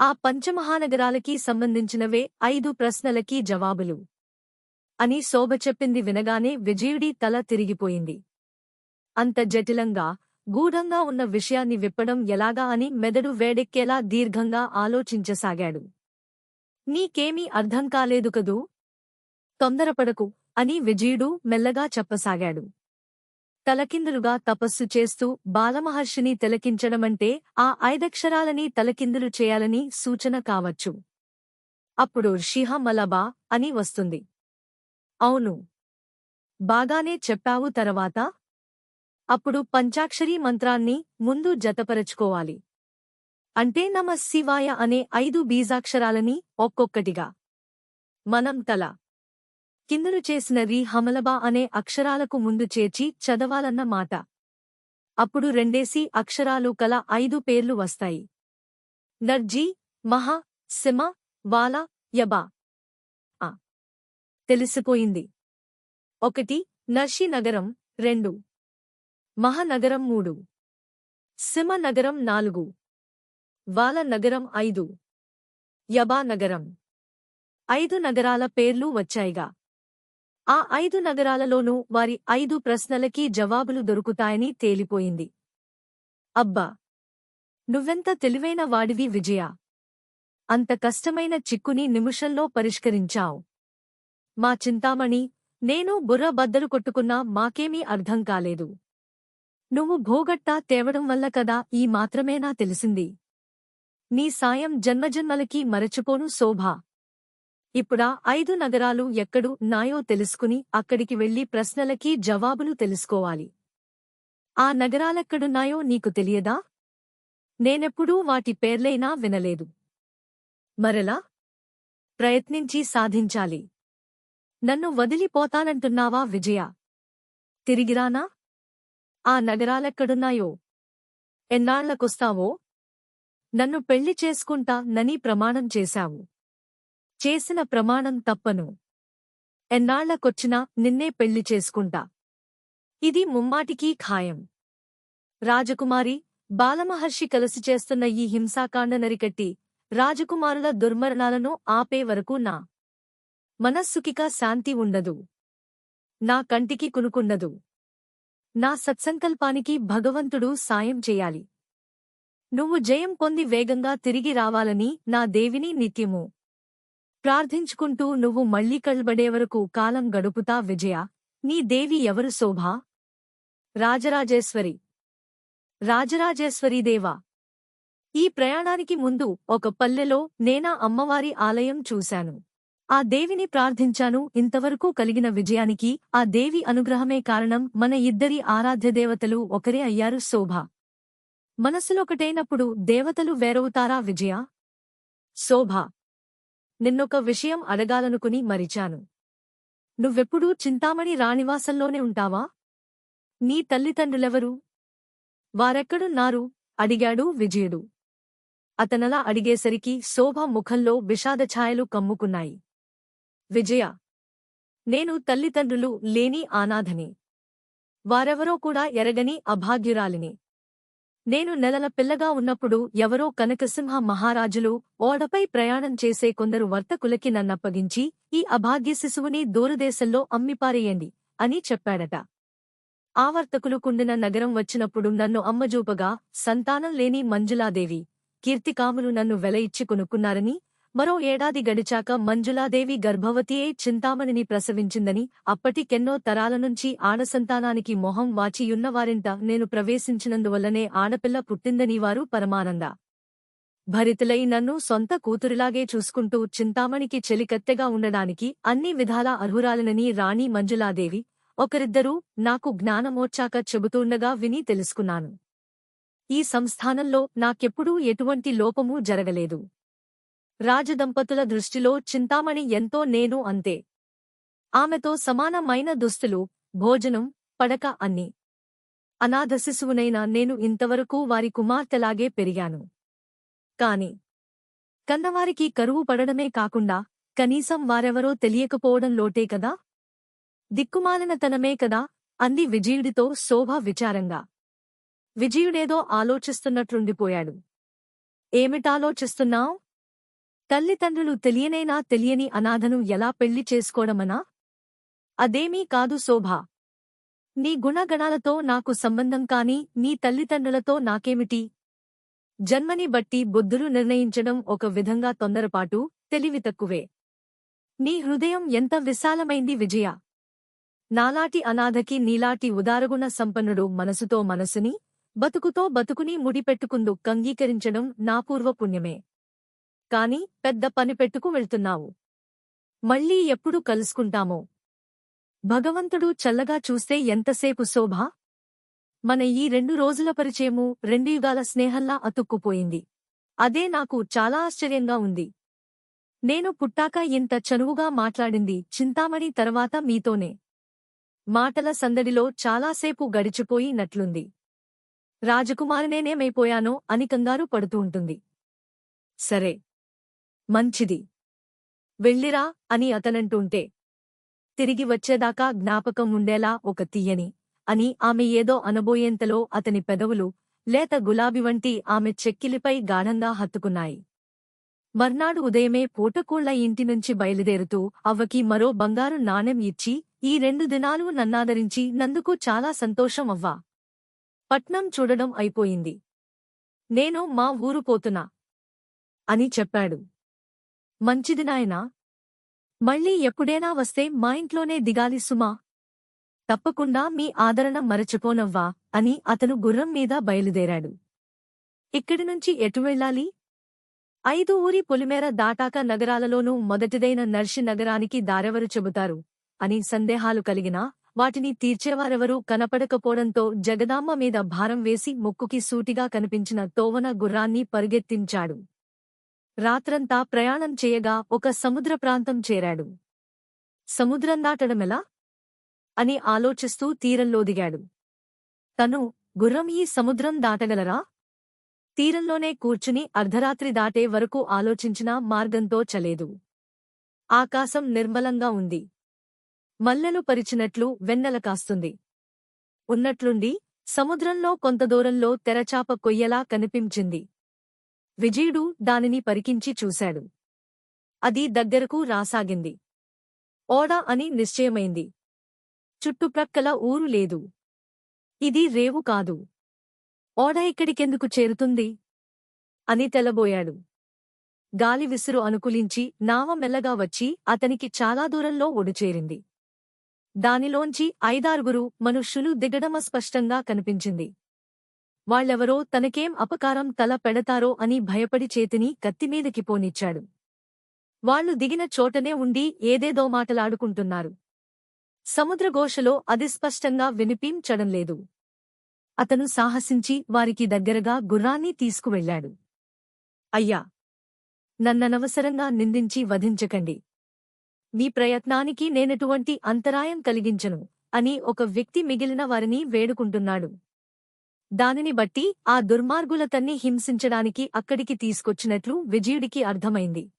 ఆ పంచమహానగరాలకి సంబంధించినవే ఐదు ప్రశ్నలకి జవాబులు. అని శోభ చెప్పింది వినగానే విజయుడి తల తిరిగిపోయింది. అంత జటిలంగా గూఢంగా ఉన్న విషయాన్ని విప్పడం ఎలాగా అని మెదడు వేడెక్కేలా దీర్ఘంగా ఆలోచించసాగాడు. నీకేమీ అర్థం కాలేదు కదూ? తొందరపడకు అని విజయుడు మెల్లగా చెప్పసాగాడు. తలకిందులుగా తపస్సు చేస్తూ బాలమహర్షిని తిలకించడమంటే ఆ ఐదక్షరాలని తలకిందులు చేయాలని సూచన కావచ్చు. అప్పుడు షిహ మలబా అని వస్తుంది. అవును. బాగానే చెప్పావు తర్వాత? అప్పుడు పంచాక్షరీ మంత్రాన్ని ముందు జతపరచుకోవాలి. అంటే నమ శివాయ అనే ఐదు బీజాక్షరాలని ఒక్కొక్కటిగా. మనం తల కిందలు చేసిన రీ హమలబా అనే అక్షరాలకు ముందు చేర్చి చదవాలన్న మాట. అప్పుడు రెండేసి అక్షరాలు కల ఐదు పేర్లు వస్తాయి. నర్జీ మహా సిమ వాల యబా. ఆ తెలిసిపోయింది. ఒకటి నర్షి నగరం రెండు. మహానగరం మూడు. సిమ నగరం నాలుగు. వాల నగరం ఐదు. యబా నగరం. ఐదు నగరాల పేర్లు వచ్చాయిగా. ఆ ఐదు నగరాలలోనూ వారి ఐదు ప్రశ్నలకీ జవాబులు దొరుకుతాయని తేలిపోయింది. అబ్బా! నువ్వెంత తెలివైన వాడివి విజయ! అంత కష్టమైన చిక్కుని నిమిషంలో పరిష్కరించావు. మా చింతామణి నేను బుర్ర బద్దలు కొట్టుకున్నా మాకేమీ అర్థం కాలేదు. నువ్వు భోగట్టా తేవడం వల్ల కదా ఈ మాత్రమేనా తెలిసింది? నీ సాయం జన్మజన్మలకి మరచిపోను శోభ! ఇప్పుడా ఐదు నగరాలు ఎక్కడు నాయో తెలుసుకుని అక్కడికి వెళ్ళి ప్రశ్నలకి జవాబులు తెలుసుకోవాలి. ఆ నగరాలెక్కడున్నాయో నీకు తెలియదా? నేనెప్పుడూ వాటి పేర్లైనా వినలేదు. మరలా ప్రయత్నించి సాధించాలి. నన్ను వదిలిపోతానంటున్నావా విజయ? తిరిగిరానా ఆ నగరాలెక్కడున్నాయో ఎన్నాళ్ళకొస్తావో నన్ను పెళ్ళి చేసుకుంటా నని ప్రమాణం చేశావు. చేసిన ప్రమాణం తప్పను. ఎన్నాళ్ళకొచ్చినా నిన్నే పెళ్ళి చేసుకుంటా. ఇది ముమ్మాటికీ ఖాయం. రాజకుమారి బాలమహర్షి కలిసి చేస్తున్న ఈ హింసాకాండ నరికట్టి రాజకుమారుల దుర్మరణాలను ఆపే వరకు నా మనస్సుకిక శాంతి ఉండదు. నా కంటికి కునుకుండదు. నా సత్సంకల్పానికి భగవంతుడు సాయం చేయాలి. నువ్వు జయం పొంది వేగంగా తిరిగి రావాలని నా దేవిని నిత్యము ప్రార్థించుకుంటూ నువ్వు మళ్ళీ కళ్ళబడే వరకు కాలం గడుపుతా విజయ. నీ దేవి ఎవరు శోభ? రాజరాజేశ్వరి. రాజరాజేశ్వరీదేవా ఈ ప్రయాణానికి ముందు ఒక పల్లెలో నేనా అమ్మవారి ఆలయం చూశాను. ఆ దేవిని ప్రార్థించాను. ఇంతవరకు కలిగిన విజయానికి ఆ దేవి అనుగ్రహమే కారణం మన ఇద్దరి ఆరాధ్యదేవతలు ఒకరే అయ్యారు శోభ. మనసులొకటైనప్పుడు దేవతలు వేరవుతారా విజయ? శోభ. నిన్నొక విషయం అడగాలనుకుని మరిచాను. నువ్వెప్పుడూ చింతామణి రాణివాసంలోనే ఉంటావా? నీ తల్లిదండ్రులెవరు? వారెక్కడున్నారు అడిగాడు విజయుడు. అతనలా అడిగేసరికి శోభ ముఖంలో విషాదఛాయలు కమ్ముకున్నాయి. విజయ నేను తల్లిదండ్రులు లేని ఆనాథని. వారెవరో కూడా ఎరగని అభాగ్యురాలిని. నేను నెలల పిల్లగా ఉన్నప్పుడు ఎవరో కనకసింహ మహారాజులు ఓడపై ప్రయాణం చేసే కొందరు వర్తకులకి నన్నప్పగించి ఈ అభాగ్య శిశువుని దూరదేశంలో అమ్మిపారేయండి అని చెప్పాడట. ఆ వర్తకులు కుండిన నగరం వచ్చినప్పుడు నన్ను అమ్మజూపగా సంతానం లేని మంజులాదేవి కీర్తికాములు నన్ను వెల ఇచ్చి కొనుక్కున్నారని మరో ఏడాది గడిచాక మంజులాదేవి గర్భవతియే చింతామణిని ప్రసవించిందని అప్పటికెన్నో తరాల నుంచి ఆడసంతానానికి మొహం వాచియున్నవారింట నేను ప్రవేశించినందువల్లనే ఆడపిల్ల పుట్టిందని వారు పరమానంద. భరితులై నన్ను సొంత కూతురిలాగే చూసుకుంటూ చింతామణికి చెలికత్తెగా ఉండడానికి అన్ని విధాలా అర్హురాలినని రాణి మంజులాదేవి ఒకరిద్దరూ నాకు జ్ఞానమోర్చాక చెబుతుండగా విని తెలుసుకున్నాను. ఈ సంస్థానంలో నాకెప్పుడూ ఎటువంటి లోపమూ జరగలేదు. రాజదంపతుల దృష్టిలో చింతామణి ఎంతో నేను అంతే. ఆమెతో సమానమైన దుస్తులు భోజనం పడక అన్ని. అనాథ శిశువునైన నేను ఇంతవరకు వారి కుమార్తెలాగే పెరిగాను. కాని కన్నవారికి కరువు పడడమే కాకుండా కనీసం వారెవరో తెలియకపోవడం లోటే కదా? దిక్కుమాలినతనమే కదా? అంది విజయుడితో శోభ విచారంగా. విజయుడేదో ఆలోచిస్తున్నట్లుండిపోయాడు ఏమిటాలోచిస్తున్నావ్? తల్లిదండ్రులు తెలియనైనా తెలియని అనాథను ఎలా పెళ్ళి చేసుకోవడమనా అదేమీ కాదు శోభ. నీ గుణగణాలతో నాకు సంబంధం కాని నీ తల్లిదండ్రులతో నాకేమిటి? జన్మని బట్టి బుద్ధులు నిర్ణయించడం ఒక విధంగా తొందరపాటు తెలివి తక్కువే. నీ హృదయం ఎంత విశాలమైంది విజయ. నాలాటి అనాథకి నీలాటి ఉదారగుణ సంపన్నుడు మనసుతో మనసుని బతుకుతో బతుకుని ముడిపెట్టుకుందు కంగీకరించడం నా పూర్వపుణ్యమే. కాని పెద్ద పని పెట్టుకు వెళ్తున్నావు. మళ్ళీ ఎప్పుడు కలుసుకుంటామో? భగవంతుడు చల్లగా చూస్తే ఎంతసేపు శోభ? మన ఈ రెండు రోజుల పరిచయము రెండు యుగాల స్నేహంలా అతుక్కుపోయింది. అదే నాకు చాలా ఆశ్చర్యంగా ఉంది. నేను పుట్టాక ఇంత చనువుగా మాట్లాడింది చింతామణి తర్వాత మీతోనే. మాటల సందడిలో చాలాసేపు గడిచిపోయినట్లుంది రాజకుమారినేనేమైపోయానో అని కంగారు పడుతూ ఉంటుంది. సరే మంచిది. వెళ్ళిరా అని అతనంటుంటే తిరిగి వచ్చేదాకా జ్ఞాపకం ఉండేలా ఒక తీయని అని ఆమె ఏదో అనబోయేంతలో అతని పెదవులు లేత గులాబి వంటి ఆమె చెక్కిలిపై గాఢంగా హత్తుకున్నాయి. మర్నాడు ఉదయమే పూటకూళ్ళ ఇంటి నుంచి బయలుదేరుతూ అవ్వకి మరో బంగారు నాణెం ఇచ్చి ఈ రెండు దినాలు నన్నాదరించి నందుకు చాలా సంతోషం అవ్వా. పట్నం చూడడం అయిపోయింది. నేను మా ఊరు పోతున్నా అని చెప్పాడు. మంచిది నాయనా. మళ్ళీ ఎప్పుడైనా వస్తే మా ఇంట్లోనే దిగాలి సుమా. తప్పకుండా మీ ఆదరణ మరచిపోనవ్వా అని అతను గుర్రం మీద బయలుదేరాడు. ఇక్కడి నుంచి ఎటు వెళ్ళాలి? ఐదు ఊరి పొలిమేర దాటాక నగరాలలోనూ మొదటిదైన నర్షి నగరానికి దారెవరు చెబుతారు? అని సందేహాలు కలిగినా వాటిని తీర్చేవారెవరూ కనపడకపోవడంతో జగదాంబ మీద భారం వేసి ముక్కుకి సూటిగా కనిపించిన తోవన గుర్రాన్ని పరుగెత్తించాడు. రాత్రంతా ప్రయాణం చేయగా ఒక సముద్ర ప్రాంతం చేరాడు. సముద్రం దాటడమెలా? అని ఆలోచిస్తూ తీరంలో దిగాడు. తను గుర్రం ఈ సముద్రం దాటగలరా? తీరంలోనే కూర్చుని అర్ధరాత్రి దాటే వరకు ఆలోచించినా మార్గంతో చలేదు. ఆకాశం నిర్మలంగా ఉంది. మల్లెలు పరిచినట్లు వెన్నెల కాస్తుంది. ఉన్నట్లుండి సముద్రంలో కొంత దూరంలో తెరచాప కొయ్యలా కనిపించింది. విజయుడు దానిని పరికించి చూశాడు. అది దగ్గరకు రాసాగింది. ఓడ అని నిశ్చయమైంది. చుట్టుప్రక్కల ఊరు లేదు. ఇది రేవు కాదు. ఓడ ఇక్కడికెందుకు చేరుతుంది? అని తెలబోయాడు. గాలి విసురు అనుకులించి నావ మెల్లగా వచ్చి అతనికి చాలా దూరంలో ఒడిచేరింది. దానిలోంచి ఐదారుగురు మనుష్యులు దిగడమ స్పష్టంగా కనిపించింది. వాళ్ళెవరో తనకేం అపకారం తల పెడతారో అని భయపడి చేతిని కత్తిమీదకి పోనిచ్చాడు. వాళ్ళు దిగిన చోటనే ఉండి ఏదేదో మాటలాడుకుంటున్నారు. సముద్రఘోషలో అది స్పష్టంగా వినిపించడంలేదు. అతను సాహసించి వారికి దగ్గరగా గుర్రాన్ని తీసుకువెళ్ళాడు అయ్యా! నన్ననవసరంగా నిందించి వధించకండి. మీ ప్రయత్నానికి నేనటువంటి అంతరాయం కలిగించను అని ఒక వ్యక్తి మిగిలిన వారిని వేడుకుంటున్నాడు. దానిని బట్టి ఆ దుర్మార్గులతన్ని హింసించడానికి అక్కడికి తీసుకొచ్చినట్లు విజయుడికి అర్థమైంది.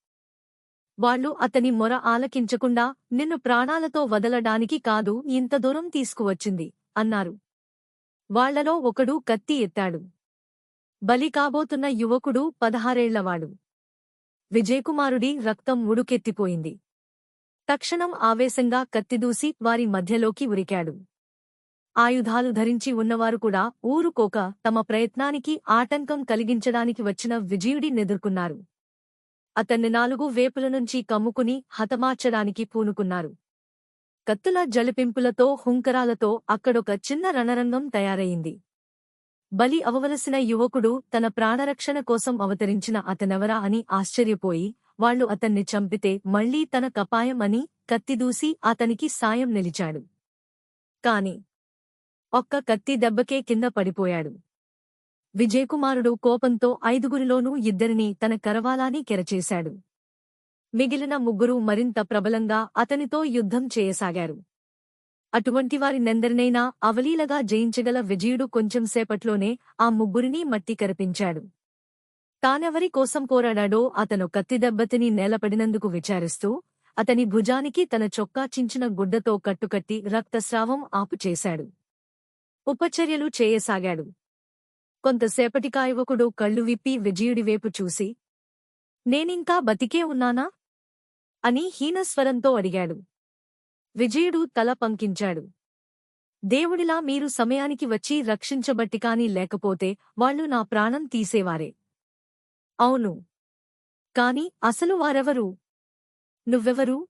వాళ్ళు అతని మొర ఆలకించకుండా నిన్ను ప్రాణాలతో వదలడానికి కాదు ఇంత దూరం తీసుకువచ్చింది అన్నారు. వాళ్ళలో ఒకడు కత్తి ఎత్తాడు. బలి కాబోతున్న యువకుడు పదహారేళ్ళవాడు. విజయకుమారుడి రక్తం ఉడుకెత్తిపోయింది. తక్షణం ఆవేశంగా కత్తిదూసి వారి మధ్యలోకి ఉరికాడు. ఆయుధాలు ధరించి ఉన్నవారు కూడా ఊరుకోక తమ ప్రయత్నానికి ఆటంకం కలిగించడానికి వచ్చిన విజయుడిని ఎదుర్కొన్నారు అతన్ని నాలుగు వేపుల నుంచి కమ్ముకుని హతమార్చడానికి పూనుకున్నారు. కత్తుల జలిపింపులతో హుంకరాలతో అక్కడొక చిన్న రణరంగం తయారయింది బలి అవవలసిన యువకుడు తన ప్రాణరక్షణ కోసం అవతరించిన అతనెవరా అని ఆశ్చర్యపోయి వాళ్ళు అతన్ని చంపితే మళ్ళీ తన కపాయం అని కత్తిదూసి అతనికి సాయం నిలిచాడు. కాని ఒక్క కత్తి దెబ్బకే కింద పడిపోయాడు. విజయకుమారుడు కోపంతో ఐదుగురిలోనూ ఇద్దరిని తన కరవాలాని కెరచేశాడు. మిగిలిన ముగ్గురు మరింత ప్రబలంగా అతనితో యుద్ధం చేయసాగారు. అటువంటి వారినెందరినైనా అవలీలగా జయించగల విజయుడు కొంచెంసేపట్లోనే ఆ ముగ్గురినీ మట్టి కరిపించాడు. తానెవరి కోసం పోరాడాడో అతను కత్తిదెబ్బతిని నేలపడినందుకు విచారిస్తూ అతని భుజానికి తన చొక్కా చించిన గుడ్డతో కట్టుకట్టి రక్తస్రావం ఆపుచేశాడు. ఉపచర్యలు చేయసాగాడు. కొంతసేపటికా యువకుడు కళ్ళు విప్పి విజయుడివేపు చూసి నేనింకా బతికే ఉన్నానా అని హీనస్వరంతో అడిగాడు. విజయుడు తల పంకించాడు. దేవుడిలా మీరు సమయానికి వచ్చి రక్షించబట్టికాని లేకపోతే వాళ్ళు నా ప్రాణం తీసేవారే. అవును. కాని అసలు వారెవరు? నువ్వెవరు?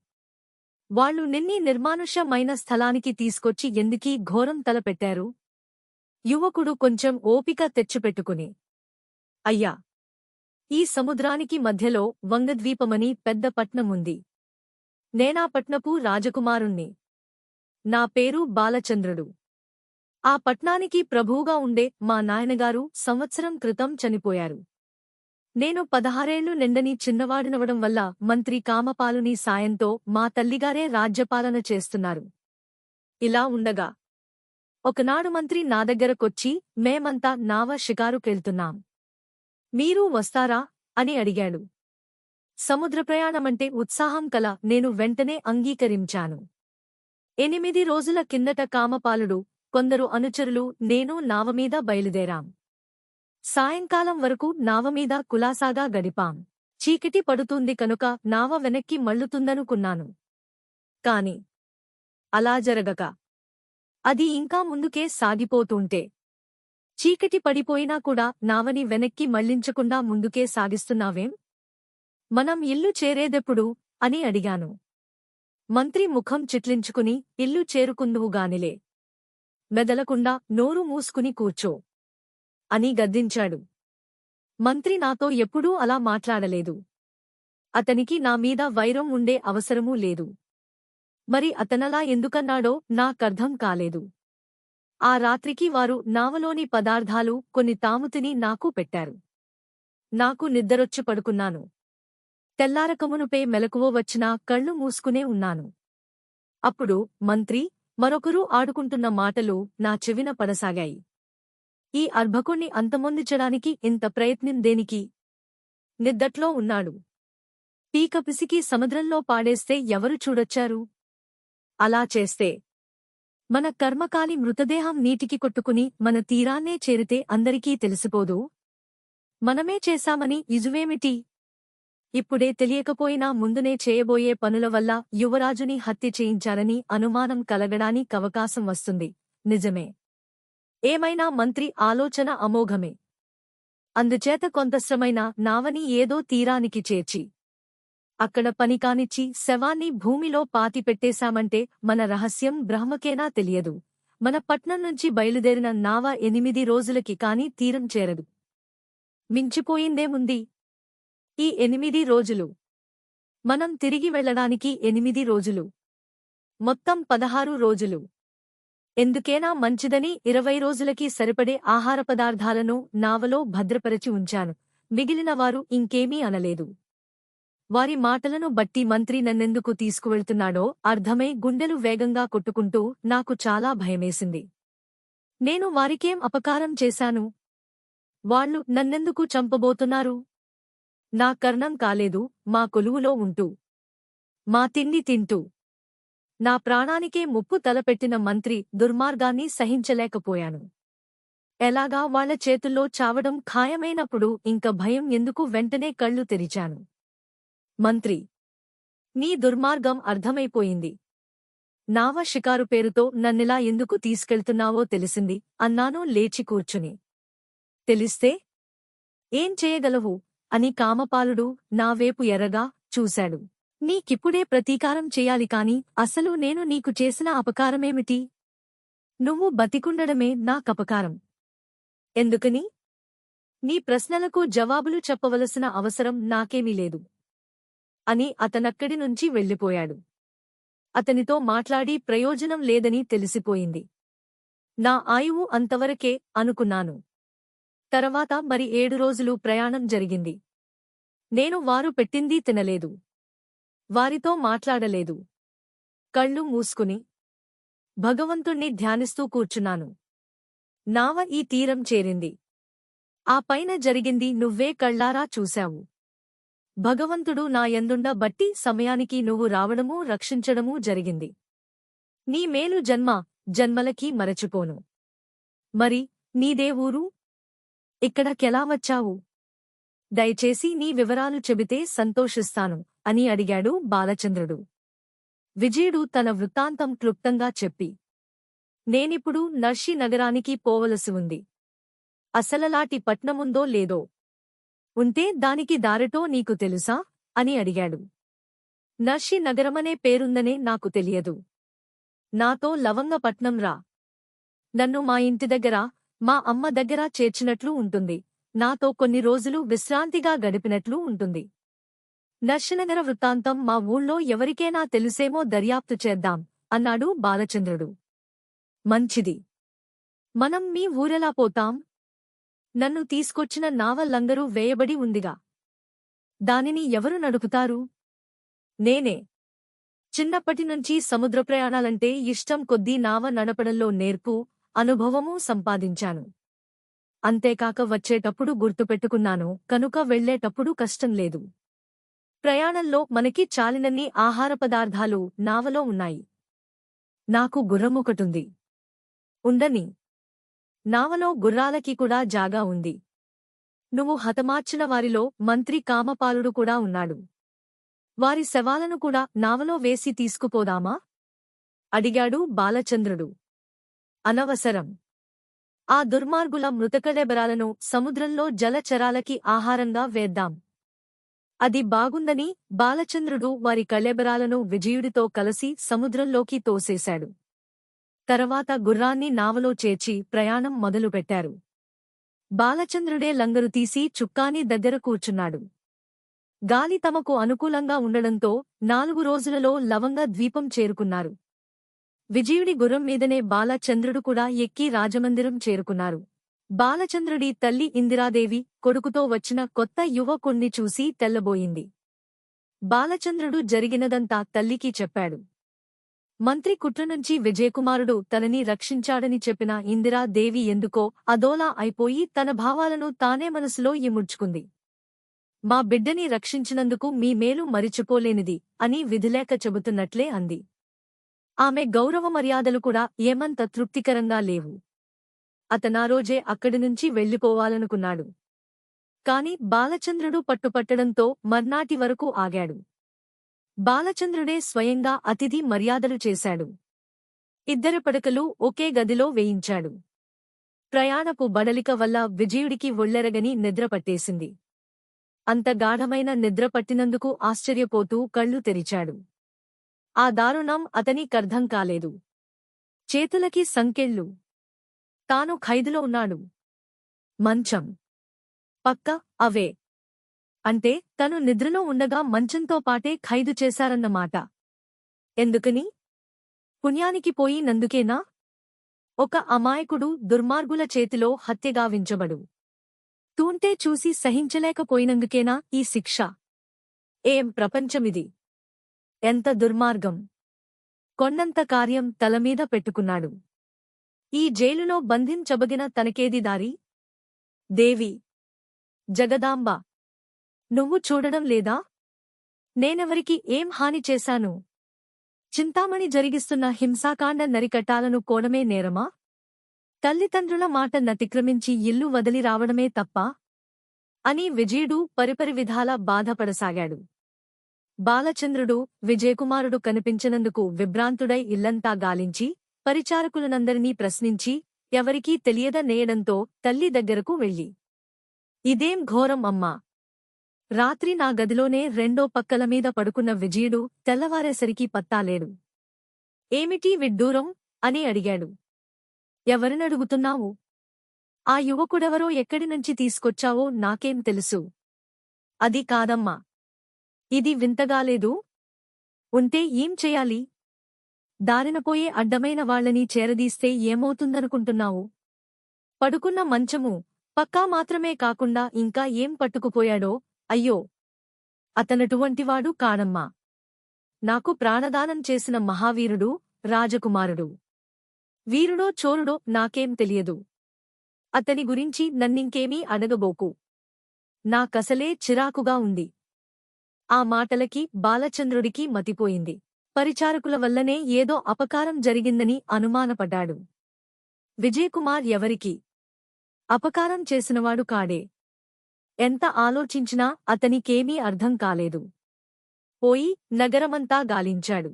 వాళ్ళు నిన్ని నిర్మానుష్యమైన స్థలానికి తీసుకొచ్చి ఎందుకీ ఘోరం తలపెట్టారు? యువకుడు కొంచెం ఓపిక తెచ్చిపెట్టుకుని అయ్యా ఈ సముద్రానికి మధ్యలో వంగద్వీపమని పెద్ద పట్నముంది. నేనా పట్నపు రాజకుమారుణ్ణి. నా పేరు బాలచంద్రుడు. ఆ పట్నానికి ప్రభువుగా ఉండే మా నాయనగారు సంవత్సరం క్రితం చనిపోయారు. నేను పదహారేళ్ళు నిండని చిన్నవాడినవడం వల్ల మంత్రి కామపాలుని సాయంతో మా తల్లిగారే రాజ్యపాలన చేస్తున్నారు. ఇలా ఉండగా ఒకనాడు మంత్రి నా దగ్గరకొచ్చి మేమంతా నావ షికారుకెళ్తున్నాం. మీరూ వస్తారా? అని అడిగాడు. సముద్ర ప్రయాణమంటే ఉత్సాహం కల నేను వెంటనే అంగీకరించాను. ఎనిమిది రోజుల కిందట కామపాలుడు కొందరు అనుచరులు నేను నావమీద బయలుదేరాం. సాయంకాలం వరకు నావమీద కులాసాగా గడిపాం. చీకటి పడుతుంది కనుక నావ వెనక్కి మళ్ళుతుందనుకున్నాను. కాని అలా జరగక అది ఇంకా ముందుకే సాగిపోతుంటే. చీకటి పడిపోయినా కూడా నావని వెనక్కి మళ్ళించకుండా ముందుకే సాగిస్తున్నావేం? మనం ఇల్లు చేరేదెప్పుడు? అని అడిగాను. మంత్రి ముఖం చిట్లించుకుని ఇల్లు చేరుకుందువుగానిలే మెదలకుండా నోరు మూసుకుని కూర్చో అని గద్దించాడు. మంత్రి నాతో ఎప్పుడూ అలా మాట్లాడలేదు. అతనికి నా మీద వైరం ఉండే అవసరమూ లేదు. మరి అతనలా ఎందుకన్నాడో నాకర్థం కాలేదు. ఆ రాత్రికి వారు నావలోని పదార్థాలు కొన్ని తాముతిని నాకు పెట్టారు. నాకు నిద్దరొచ్చి పడుకున్నాను. తెల్లారకమునుపే మెలకువ వచ్చినా కళ్ళు మూసుకునే ఉన్నాను. అప్పుడు మంత్రి మరొకరు ఆడుకుంటున్న మాటలు నా చెవిన పడసాగాయి. ఈ అర్భకుణ్ణి అంతమొందించడానికి ఇంత ప్రయత్నం దేనికి? నిద్దట్లో ఉన్నాడు. పీక పిసికి సముద్రంలో పాడేస్తే ఎవరు చూడొచ్చారు? అలా చేస్తే మన కర్మకాలి మృతదేహం నీటికి కొట్టుకుని మన తీరాన్నే చేరితే అందరికీ తెలిసిపోదు. మనమే చేశామని ఇజువేమిటి? ఇప్పుడే తెలియకపోయినా ముందునే చేయబోయే పనుల వల్ల యువరాజుని హత్య చేయించారని అనుమానం కలగడానికి అవకాశం వస్తుంది. నిజమే. ఏమైనా మంత్రి ఆలోచన అమోఘమే. అందుచేత కొంత శ్రమైన నావని ఏదో తీరానికి చేర్చి అక్కడ పనికానిచ్చి శవాన్ని భూమిలో పాతిపెట్టేశామంటే మన రహస్యం బ్రహ్మకేనా తెలియదు. మన పట్నం నుంచి బయలుదేరిన నావ ఎనిమిది రోజులకి కాని తీరం చేరదు. మించిపోయిందేముంది ఈ ఎనిమిది రోజులు. మనం తిరిగి వెళ్ళడానికి ఎనిమిది రోజులు. మొత్తం పదహారు రోజులు. ఎందుకేనా మంచిదని ఇరవై రోజులకి సరిపడే ఆహార పదార్థాలను నావలో భద్రపరచి ఉంచాను. మిగిలిన వారు ఇంకేమీ అనలేదు. వారి మాటలను బట్టి మంత్రి నన్నెందుకు తీసుకువెళ్తున్నాడో అర్థమై గుండెలు వేగంగా కొట్టుకుంటూ నాకు చాలా భయమేసింది. నేను వారికేం అపకారం చేశాను? వాళ్ళు నన్నెందుకు చంపబోతున్నారు? నా కర్ణం కాలేదు మా కొలువులో ఉంటూ మా తిండి తింటూ. నా ప్రాణానికే ముప్పు తలపెట్టిన మంత్రి దుర్మార్గాన్ని సహించలేకపోయాను. ఎలాగా వాళ్ళ చేతుల్లో చావడం ఖాయమైనప్పుడు ఇంక భయం ఎందుకు వెంటనే కళ్ళు తెరిచాను. మంత్రి. నీ దుర్మార్గం అర్థమైపోయింది. నావ షికారు పేరుతో నన్నిలా ఎందుకు తీసుకెళ్తున్నావో తెలిసింది అన్నాను లేచి కూర్చుని. తెలిస్తే? ఏం చేయగలవు? అని కామపాలుడు నావేపు ఎర్రగా చూశాడు. నీకిప్పుడే ప్రతీకారం చెయ్యాలి కాని అసలు నేను నీకు చేసిన అపకారమేమిటి? నువ్వు బతికుండడమే నాకపకారం ఎందుకని? నీ ప్రశ్నలకు జవాబులు చెప్పవలసిన అవసరం నాకేమీ లేదు. అని అతనక్కడి నుంచి వెళ్ళిపోయాడు. అతనితో మాట్లాడి ప్రయోజనం లేదని తెలిసిపోయింది. నా ఆయువు అంతవరకే అనుకున్నాను. తర్వాత మరి ఏడు రోజులు ప్రయాణం జరిగింది. నేను వారు పెట్టిందీ తినలేదు. వారితో మాట్లాడలేదు. కళ్ళు మూసుకుని భగవంతుణ్ణి ధ్యానిస్తూ కూర్చున్నాను. నావ ఈ తీరం చేరింది. ఆ పైన జరిగింది నువ్వే కళ్ళారా చూశావు. భగవంతుడు నా యందుండ బట్టి సమయానికి నువ్వు రావడమూ రక్షించడమూ జరిగింది. నీ మేలు జన్మ జన్మలకి మరచిపోను. మరి నీదే ఊరు ఇక్కడకెలా వచ్చావు? దయచేసి నీ వివరాలు చెబితే సంతోషిస్తాను అని అడిగాడు బాలచంద్రుడు. విజయుడు తన వృత్తాంతం క్లుప్తంగా చెప్పి నేనిప్పుడు నర్షి నగరానికి పోవలసి ఉంది. అసలలాటి పట్నముందో లేదో ఉంటే దానికి దారిటో నీకు తెలుసా? అని అడిగాడు. నర్షి నగరమనే పేరుందనే నాకు తెలియదు. నాతో లవంగపట్నం రా. నన్ను మా ఇంటి దగ్గర మా అమ్మ దగ్గర చేర్చినట్లు ఉంటుంది. నాతో కొన్ని రోజులు విశ్రాంతిగా గడిపినట్లు ఉంటుంది. నర్షనగర వృత్తాంతం మా ఊళ్ళో ఎవరికైనా తెలుసేమో దర్యాప్తు చేద్దాం అన్నాడు బాలచంద్రుడు. మంచిది. మనం మీ ఊరెలా పోతాం? నన్ను తీసుకొచ్చిన నావల్లందరూ వేయబడి ఉందిగా. దానిని ఎవరు నడుపుతారు? నేనే. చిన్నప్పటినుంచి సముద్ర ప్రయాణాలంటే ఇష్టం కొద్దీ నావ నడపడంలో నేర్పు అనుభవమూ సంపాదించాను. అంతేకాక వచ్చేటప్పుడు గుర్తుపెట్టుకున్నాను కనుక వెళ్ళేటప్పుడు కష్టం లేదు. ప్రయాణంలో మనకి చాలినన్ని ఆహార పదార్థాలు నావలో ఉన్నాయి. నాకు గుర్రమొకటుంది. ఉండని. నావలో గుర్రాలకి కూడా జాగా ఉంది. నువ్వు హతమార్చిన వారిలో మంత్రి కామపాలుడు కూడా ఉన్నాడు. వారి శవాలను కూడా నావలో వేసి తీసుకుపోదామా? అడిగాడు బాలచంద్రుడు. అనవసరం. ఆ దుర్మార్గుల మృతకడెబరాలను సముద్రంలో జలచరాలకి ఆహారంగా వేద్దాం. అది బాగుందని బాలచంద్రుడు వారి కళెబరాలను విజయుడితో కలిసి సముద్రంలోకి తోసేశాడు. తర్వాత గుర్రాన్ని నావలో చేర్చి ప్రయాణం మొదలుపెట్టారు. బాలచంద్రుడే లంగరు తీసి చుక్కాని దగ్గర కూర్చున్నాడు. గాలి తమకు అనుకూలంగా ఉండడంతో నాలుగు రోజులలో లవంగ ద్వీపం చేరుకున్నారు. విజయుడి గుర్రం మీదనే బాలచంద్రుడు కూడా ఎక్కి రాజమందిరం చేరుకున్నారు. బాలచంద్రుడి తల్లి ఇందిరాదేవి కొడుకుతో వచ్చిన కొత్త యువకుణ్ణి చూసి తెల్లబోయింది. బాలచంద్రుడు జరిగినదంతా తల్లికి చెప్పాడు. మంత్రి కుట్రనుంచి విజయకుమారుడు తనని రక్షించాడని చెప్పిన ఇందిరాదేవి ఎందుకో అదోలా అయిపోయి తన భావాలను తానే మనసులో ఇముడ్చుకుంది. మా బిడ్డని రక్షించినందుకు మీ మేలు మరిచిపోలేనిది అని విధిలేక చెబుతున్నట్లే అంది. ఆమె గౌరవ మర్యాదలు కూడా ఏమంత తృప్తికరంగా లేవు. అతనారోజే అక్కడి నుంచి వెళ్ళిపోవాలనుకున్నాడు. కాని బాలచంద్రుడు పట్టుపట్టడంతో మర్నాటి వరకు ఆగాడు. బాలచంద్రుడే స్వయంగా అతిథి మర్యాదలు చేశాడు. ఇద్దరి పడకలు ఒకే గదిలో వేయించాడు. ప్రయాణపు బడలిక వల్ల విజయుడికి ఒళ్ళెరగని నిద్రపట్టేసింది అంత గాఢమైన నిద్ర పట్టినందుకు ఆశ్చర్యపోతూ కళ్ళు తెరిచాడు. ఆ దారుణం అతని కర్ధం కాలేదు. చేతులకి సంకెళ్ళు. తాను ఖైదులో ఉన్నాడు. మంచం. పక్క అవే. అంటే తను నిద్రలో ఉండగా మంచంతో పాటే ఖైదు చేశారన్నమాట. ఎందుకని? పుణ్యానికి పోయి నందుకేనా? ఒక అమాయకుడు దుర్మార్గుల చేతిలో హత్యగావించబడు. తూంటే చూసి సహించలేకపోయినందుకేనా ఈ శిక్ష? ఏం ప్రపంచమిది? ఎంత దుర్మార్గం! కొండంత కార్యం తలమీద పెట్టుకున్నాడు. ఈ జైలులో బంధించబగిన తనకేది దారి? దేవి. జగదాంబ. నువ్వు చూడడం లేదా? నేనెవరికి ఏం హాని చేశాను? చింతామణి జరిగిస్తున్న హింసాకాండ నరికట్టాలను కోడమే నేరమా? తల్లిదండ్రుల మాట నతిక్రమించి ఇల్లు వదిలి రావడమే తప్ప? అని విజయుడు పరిపరి విధాలా బాధపడసాగాడు. బాలచంద్రుడు విజయకుమారుడు కనిపించనందుకు విభ్రాంతుడై ఇల్లంతా గాలించి పరిచారకులనందరినీ ప్రశ్నించి ఎవరికీ తెలియద నేయడంతో తల్లి దగ్గరకు వెళ్ళి ఇదేం ఘోరం అమ్మా! రాత్రి నా గదిలోనే రెండో పక్కల మీద పడుకున్న విజయుడు తెల్లవారేసరికి పత్తాలేడు ఏమిటి విడ్డూరం అని అడిగాడు. ఎవరినడుగుతున్నావు ఆ యువకుడెవరో ఎక్కడి నుంచి తీసుకొచ్చావో నాకేం తెలుసు. అది కాదమ్మా. ఇది వింతగాలేదు ఉంటే ఏం చెయ్యాలి దారినపోయే అడ్డమైన వాళ్ళని చేరదీస్తే ఏమవుతుందనుకుంటున్నావు? పడుకున్న మంచము పక్కా మాత్రమే కాకుండా ఇంకా ఏం పట్టుకుపోయాడో అయ్యో! అతనటువంటివాడు కాడమ్మా నాకు ప్రాణదానం చేసిన మహావీరుడు రాజకుమారుడు. వీరుడో చోరుడో నాకేం తెలియదు. అతని గురించి నన్నింకేమీ అడగబోకు. నాకసలే చిరాకుగా ఉంది. ఆ మాటలకి బాలచంద్రుడికి మతిపోయింది. పరిచారకుల వల్లనే ఏదో అపకారం జరిగిందని అనుమానపడ్డాడు. విజయకుమార్ ఎవరికి? అపకారం చేసినవాడు కాడే. ఎంత ఆలోచించినా అతనికేమీ అర్థం కాలేదు. పోయి నగరమంతా గాలించాడు.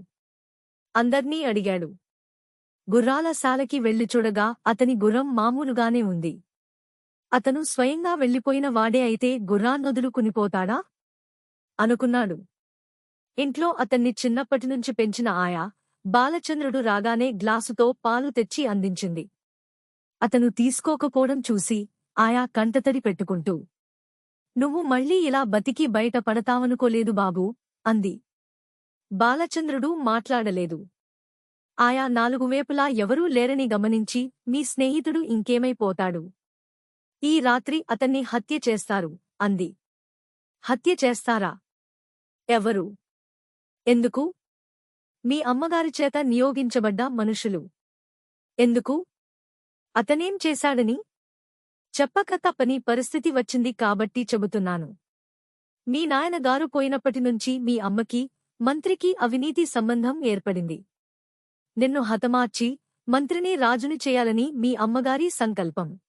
అందర్నీ అడిగాడు. గుర్రాల శాలకి వెళ్ళి చూడగా అతని గుర్రం మామూలుగానే ఉంది. అతను స్వయంగా వెళ్ళిపోయిన వాడే అయితే గుర్రాన్నొదులుకునిపోతాడా అనుకున్నాడు. ఇంట్లో అతన్ని చిన్నప్పటినుంచి పెంచిన ఆయా బాలచంద్రుడు రాగానే గ్లాసుతో పాలు తెచ్చి అందించింది. అతను తీసుకోకపోవడం చూసి ఆయా కంటతడి పెట్టుకుంటూ నువ్వు మళ్ళీ ఇలా బతికి బయట పడతావనుకోలేదు బాబూ అంది. బాలచంద్రుడు మాట్లాడలేదు. ఆయా నాలుగు వేపులా ఎవరూ లేరని గమనించి మీ స్నేహితుడు ఇంకేమైపోతాడు? ఈ రాత్రి అతన్ని హత్య చేస్తారు అంది. హత్య చేస్తారా? ఎవరు? ఎందుకు? మీ అమ్మగారి చేత నియోగించబడ్డ మనుషులు. ఎందుకు? అతనేం చేశాడని చెప్పక తప్పని పరిస్థితి వచ్చింది కాబట్టి చెబుతున్నాను. మీ నాయనగారు పోయినప్పటినుంచి మీ అమ్మకి మంత్రికి అవినీతి సంబంధం ఏర్పడింది. నిన్ను హతమార్చి మంత్రిని రాజుని చేయాలని మీ అమ్మగారి సంకల్పం.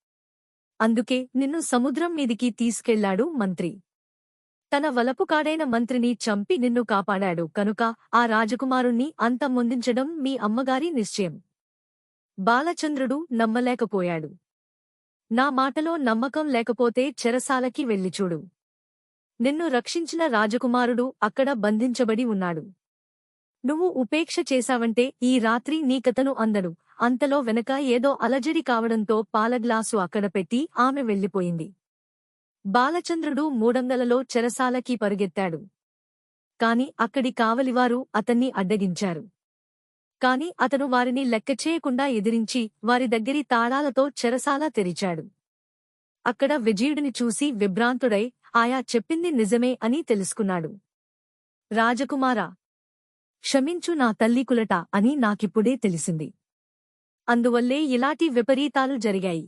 అందుకే నిన్ను సముద్రం మీదికి తీసుకెళ్ళాడు మంత్రి. తన వలపుకాడైన మంత్రిని చంపి నిన్ను కాపాడాడు కనుక ఆ రాజకుమారుణ్ణి అంతమొందించడం మీ అమ్మగారి నిశ్చయం. బాలచంద్రుడు నమ్మలేకపోయాడు. నా మాటలో నమ్మకం లేకపోతే చెరసాలకి వెళ్ళి చూడు. నిన్ను రక్షించిన రాజకుమారుడు అక్కడ బంధించబడి ఉన్నాడు. నువ్వు ఉపేక్ష చేశావంటే ఈ రాత్రి నీకతను అందడు. అంతలో వెనక ఏదో అలజడి కావడంతో పాలగ్లాసు అక్కడ పెట్టి ఆమె వెళ్ళిపోయింది. బాలచంద్రుడు మూడంగలలో చెరసాలకి పరుగెత్తాడు. కాని అక్కడి కావలివారు అతన్ని అడ్డగించారు. కాని అతను వారిని లెక్కచేయకుండా ఎదిరించి వారి దగ్గరి తాళాలతో చెరసాల తెరిచాడు. అక్కడ విజయుడిని చూసి విభ్రాంతుడై ఆయా చెప్పింది నిజమే అని తెలుసుకున్నాడు. రాజకుమారా క్షమించు నా తల్లికులట అని నాకిప్పుడే తెలిసింది. అందువల్లే ఇలాంటి విపరీతాలు జరిగాయి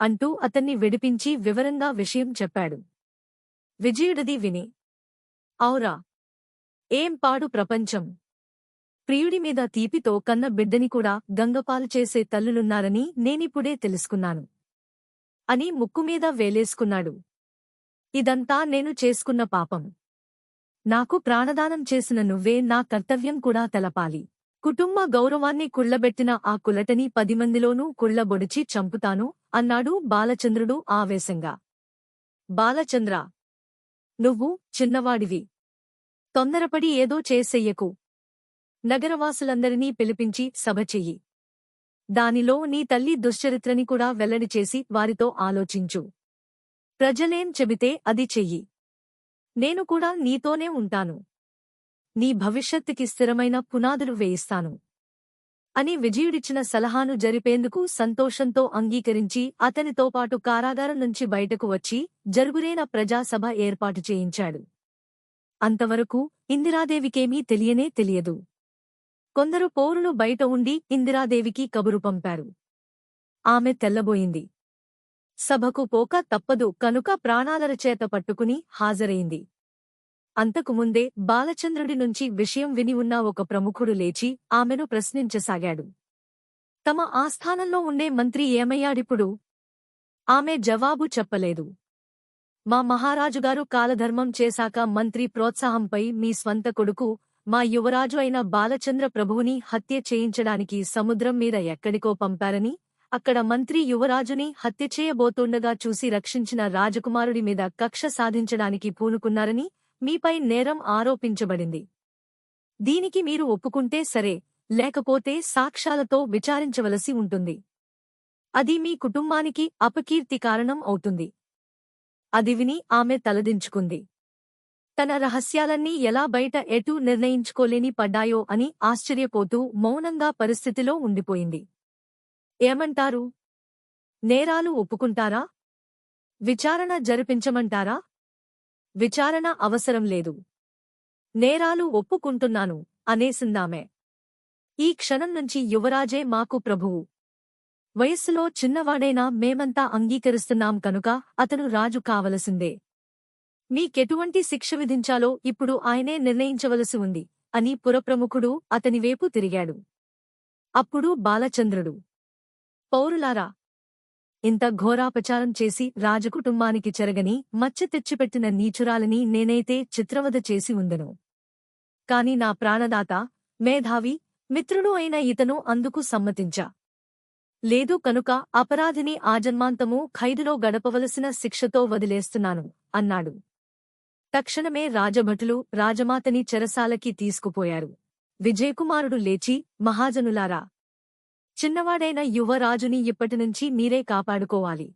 అంటూ అతన్ని విడిపించి వివరంగా విషయం చెప్పాడు. విజయుడిది విని ఔరా ఏం పాడు ప్రపంచం? ప్రియుడి మీద తీపితో కన్న బిడ్డని కూడా గంగపాలు చేసే తల్లులున్నారని నేనిప్పుడే తెలుసుకున్నాను. అని ముక్కుమీద వేలేసుకున్నాడు. ఇదంతా నేను చేసుకున్న పాపం. నాకు ప్రాణదానం చేసిన నువ్వే నా కర్తవ్యం కూడా తెలపాలి. కుటుంబ గౌరవాన్ని కుళ్ళబెట్టిన ఆ కులటని పది మందిలోనూ కుళ్ళబొడిచి చంపుతాను అన్నాడు బాలచంద్రుడు ఆవేశంగా. బాలచంద్ర! నువ్వు చిన్నవాడివి. తొందరపడి ఏదో చేసెయ్యకు. నగరవాసులందరినీ పిలిపించి సభ చెయ్యి. దానిలో నీ తల్లి దుశ్చరిత్రని కూడా వెల్లడి చేసి వారితో ఆలోచించు. ప్రజలేం చెబితే అది చెయ్యి. నేను కూడా నీతోనే ఉంటాను. నీ భవిష్యత్తుకి స్థిరమైన పునాదులు వేయిస్తాను. అని విజయుడిచ్చిన సలహాను జరిపేందుకు సంతోషంతో అంగీకరించి అతనితో పాటు కారాగారం నుంచి బయటకు వచ్చి జరుగురేన ప్రజాసభ ఏర్పాటు చేయించాడు. అంతవరకు ఇందిరాదేవికేమీ తెలియనే తెలియదు. కొందరు పౌరులు బయట ఉండి ఇందిరాదేవికి కబురు పంపారు. ఆమె తెల్లబోయింది. సభకు పోక తప్పదు కనుక ప్రాణాలర చేత పట్టుకుని హాజరైంది. అంతకుముందే బాలచంద్రుడి నుంచి విషయం విని ఉన్న ఒక ప్రముఖుడు లేచి ఆమెను ప్రశ్నించసాగాడు. తమ ఆస్థానంలో ఉండే మంత్రి ఏమయ్యాడిప్పుడు? ఆమె జవాబు చెప్పలేదు. మా మహారాజుగారు కాలధర్మం చేశాక మంత్రి ప్రోత్సాహంపై మీ స్వంత కొడుకు మా యువరాజు అయిన బాలచంద్ర ప్రభువుని హత్య చేయించడానికి సముద్రం మీద ఎక్కడికో పంపారని అక్కడ మంత్రి యువరాజుని హత్య చేయబోతుండగా చూసి రక్షించిన రాజకుమారుడి మీద కక్ష సాధించడానికి పూనుకున్నారని మీపై నేరం ఆరోపించబడింది. దీనికి మీరు ఒప్పుకుంటే సరే లేకపోతే సాక్ష్యాలతో విచారించవలసి ఉంటుంది. అది మీ కుటుంబానికి అపకీర్తి కారణం అవుతుంది. అది విని ఆమె తలదించుకుంది. తన రహస్యాలన్నీ ఎలా బయట ఎటూ నిర్ణయించుకోలేని పడ్డాయో అని ఆశ్చర్యపోతూ మౌనంగా పరిస్థితిలో ఉండిపోయింది. ఏమంటారు? నేరాలు ఒప్పుకుంటారా? విచారణ జరిపించమంటారా? విచారణ అవసరం లేదు. నేరాలు ఒప్పుకుంటున్నాను అనేసిందామె ఈ క్షణం నుంచి యువరాజే మాకు ప్రభువు. వయస్సులో చిన్నవాడైనా మేమంతా అంగీకరిస్తున్నాం కనుక అతను రాజు కావలసిందే. మీకెటువంటి శిక్ష విధించాలో ఇప్పుడు ఆయనే నిర్ణయించవలసి ఉంది అని పురప్రముఖుడు అతనివేపు తిరిగాడు. అప్పుడు బాలచంద్రుడు పౌరులారా ఇంత ఘోరాపచారం చేసి రాజకుటుంబానికి చెరగని మచ్చ తెచ్చిపెట్టిన నీచురాలని నేనైతే చిత్రవధ చేసి ఉందను. కాని నా ప్రాణదాత మేధావి మిత్రుడు అయిన ఇతను అందుకు సమ్మతించా. లేదు కనుక అపరాధిని ఆజన్మాంతము ఖైదులో గడపవలసిన శిక్షతో వదిలేస్తున్నాను అన్నాడు. తక్షణమే రాజభటులు రాజమాతని చెరసాలకి తీసుకుపోయారు. విజయకుమారుడు లేచి మహాజనులారా! చిన్నవాడైన యువరాజుని ఇప్పటినుంచి మీరే కాపాడుకోవాలి.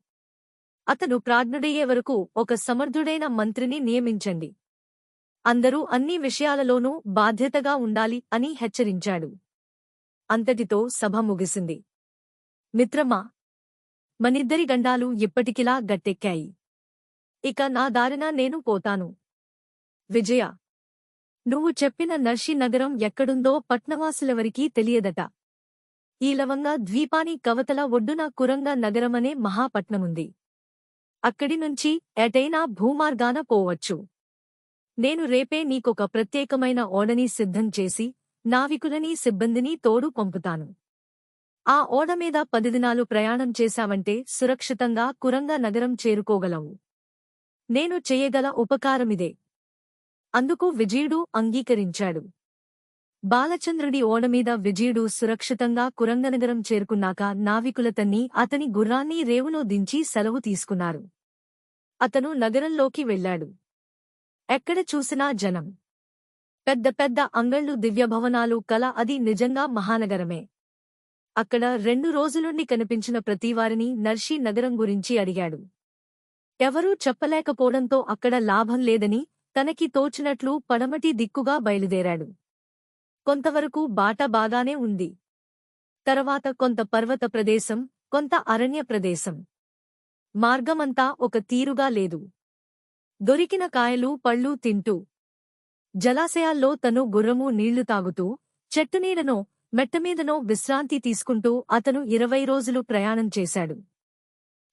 అతను ప్రాజ్ఞుడయ్యే వరకు ఒక సమర్థుడైన మంత్రిని నియమించండి. అందరూ అన్ని విషయాలలోనూ బాధ్యతగా ఉండాలి అని హెచ్చరించాడు. అంతటితో సభ ముగిసింది. మిత్రమా! మనిద్దరి గండాలు ఇప్పటికిలా గట్టెక్కాయి. ఇక నా దారిన నేను పోతాను. విజయ నువ్వు చెప్పిన నర్షి నగరం ఎక్కడుందో పట్నవాసులెవరికీ తెలియదట. ఈ లవంగా ద్వీపాని కవతల ఒడ్డున కురంగ నగరమనే మహాపట్నముంది. అక్కడి నుంచి ఎటైనా భూమార్గాన పోవచ్చు. నేను రేపే నీకొక ప్రత్యేకమైన ఓడని సిద్ధం చేసి నావికులని సిబ్బందిని తోడు పంపుతాను. ఆ ఓడ మీద పది దినాలు ప్రయాణం చేశావంటే సురక్షితంగా కురంగ నగరం చేరుకోగలవు. నేను చెయ్యగల ఉపకారమిదే. అందుకు విజయుడు అంగీకరించాడు. బాలచంద్రుడి ఓడమీద విజయుడు సురక్షితంగా కురంగనగరం చేరుకున్నాక నావికులతన్ని అతని గుర్రాన్ని రేవులో దించి సెలవు తీసుకున్నారు. అతను నగరంలోకి వెళ్ళాడు. ఎక్కడ చూసినా జనం. పెద్ద పెద్ద అంగళ్ళు దివ్యభవనాలు కల అది నిజంగా మహానగరమే. అక్కడ రెండు రోజులుండి కనిపించిన ప్రతివారిని నర్షీ నగరం గురించి అడిగాడు. ఎవరూ చెప్పలేకపోవడంతో అక్కడ లాభం లేదని తనకి తోచినట్లు పడమటి దిక్కుగా బయలుదేరాడు. కొంతవరకు బాట బాగానే ఉంది. తర్వాత కొంత పర్వత ప్రదేశం కొంత అరణ్య ప్రదేశం. మార్గమంతా ఒక తీరుగా లేదు. దొరికిన కాయలు పళ్ళు తింటూ జలాశయాల్లో తను గుర్రము నీళ్ళు తాగుతూ చెట్టునీడనో మెట్టమీదనో విశ్రాంతి తీసుకుంటూ అతను ఇరవై రోజులు ప్రయాణం చేశాడు.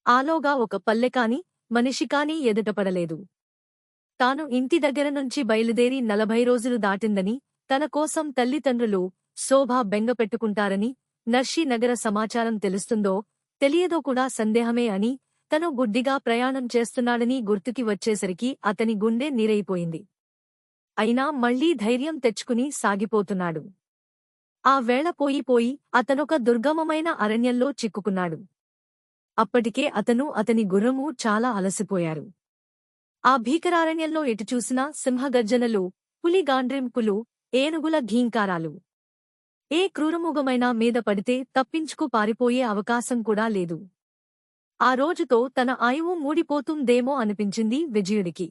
ఆలోగా ఒక పల్లెకాని మనిషికాని ఎదుటపడలేదు తాను ఇంటి దగ్గర నుంచి బయలుదేరి నలభై రోజులు దాటిందని తన కోసం తల్లిదండ్రులు శోభ బెంగపెట్టుకుంటారని నర్షీ నగర సమాచారం తెలుస్తుందో తెలియదో కూడా సందేహమే అని తను గుడ్డిగా ప్రయాణం చేస్తున్నాడని గుర్తుకి వచ్చేసరికి అతని గుండె నీరైపోయింది. అయినా మళ్ళీ ధైర్యం తెచ్చుకుని సాగిపోతున్నాడు. ఆ వేళ పోయిపోయి అతనొక దుర్గమమైన అరణ్యంలో చిక్కుకున్నాడు. అప్పటికే అతను అతని గుర్రము చాలా అలసిపోయారు. ఆ భీకరారణ్యంలో ఎటుచూసినా సింహగర్జనలు పులిగాండ్రింపులు ఏనుగుల ఘీంకారాలు. ఏ క్రూరముగమైనా మీద పడితే తప్పించుకు పారిపోయే అవకాశం కూడా లేదు. ఆ రోజుతో తన ఆయువు మూడిపోతుందేమో అనిపించింది విజయుడికి.